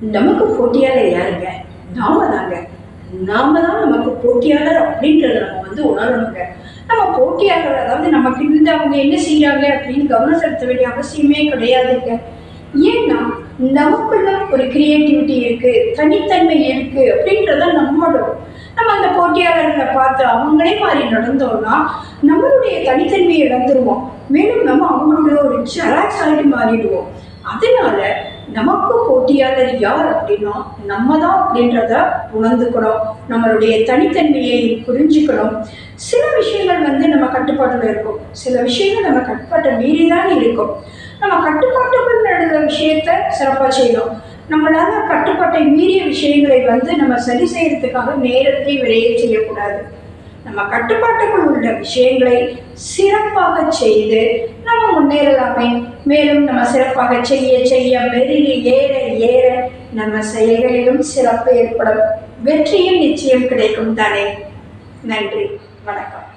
நமக்கு போட்டியாளர் யாருங்க? நாம தாங்க. நாம தான் நமக்கு போட்டியாளர் அப்படின்றத நம்ம வந்து உணரணுங்க. நம்ம போட்டியாளர் அதாவது நமக்கு இருந்து அவங்க என்ன செய்கிறாங்க அப்படின்னு கவனம் செலுத்த வேண்டிய அவசியமே கிடையாதுங்க. ஏன்னா நமக்குள்ள ஒரு கிரியேட்டிவிட்டி இருக்கு தனித்தன்மை இருக்கு அப்படின்றத நம்மளும் நம்ம அந்த போட்டியாளர்களை பார்த்து அவங்களே மாதிரி நடந்தோம்னா நம்மளுடைய தனித்தன்மையை இழந்துருவோம். மேலும் நம்ம அவங்களுடைய ஒரு ஜெராக்ஸ் ஆகிட்டு மாறிடுவோம். அதனால நமக்கு போட்டியாளர் யார் அப்படின்னா நம்ம தான் அப்படின்றத உணர்ந்துக்கணும். நம்மளுடைய தனித்தன்மையை புரிஞ்சுக்கணும். சில விஷயங்கள் வந்து நம்ம கட்டுப்பாட்டில் இருக்கும். சில விஷயங்கள் நம்ம கட்டுப்பாட்டை மீறி தான் இருக்கும். நம்ம கட்டுப்பாட்டுக்குள் நடந்த விஷயத்த சிறப்பாக செய்யணும். நம்மளால கட்டுப்பாட்டை மீறிய விஷயங்களை வந்து நம்ம சரி செய்யறதுக்காக நேரத்தை விரைய செய்யக்கூடாது. நம்ம கட்டுப்பாட்டுக்குள் உள்ள விஷயங்களை சிறப்பாக செய்து முன்னேறலாமே. மேலும் நம்ம சிறப்பாக செய்ய செய்ய மெருகி ஏற ஏற நம்ம செயல்களிலும் சிறப்பு ஏற்படும். வெற்றியும் நிச்சயம் கிடைக்கும் தானே. நன்றி. வணக்கம்.